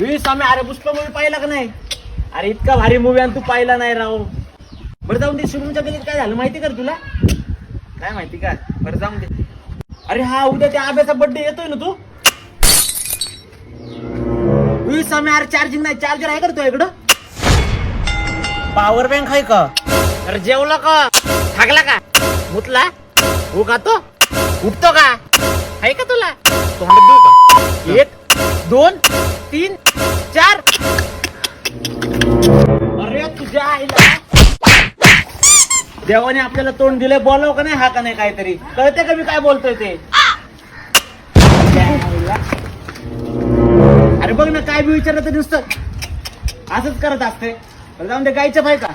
We स्वामी अरे Pushpa movie पाहिला का नाही? अरे इतका भारी मूवी आणि तू पाहिला नाही राव. बरं जाऊन दे शुभमच्या गलीत काय झालं माहिती का रे तुला? काय माहिती का? बरं जाऊन दे. अरे हा उद्या त्या आब्याचा बर्थडे येतोय ना तू? वी स्वामी अरे चार्जिंग नाही चार्जर आहे का रे तुझ्या इकडं? पॉवर बँक आहे का? अरे जेवला का? थाकला का? मुतला? हो का तो? उठतो का? आहे का तुला? तोंडात देऊ का? एक दोन तीन चार. अरे तुझ्या आईला. देवाने आपल्याला तोंड दिले बोलाव का नाही हा का नाही काहीतरी? कळते का मी काय बोलतोय ते? अरे बघ ना काय बी विचारलं तर नुसतं असंच करत असते. जाऊन ते गायचं पाय का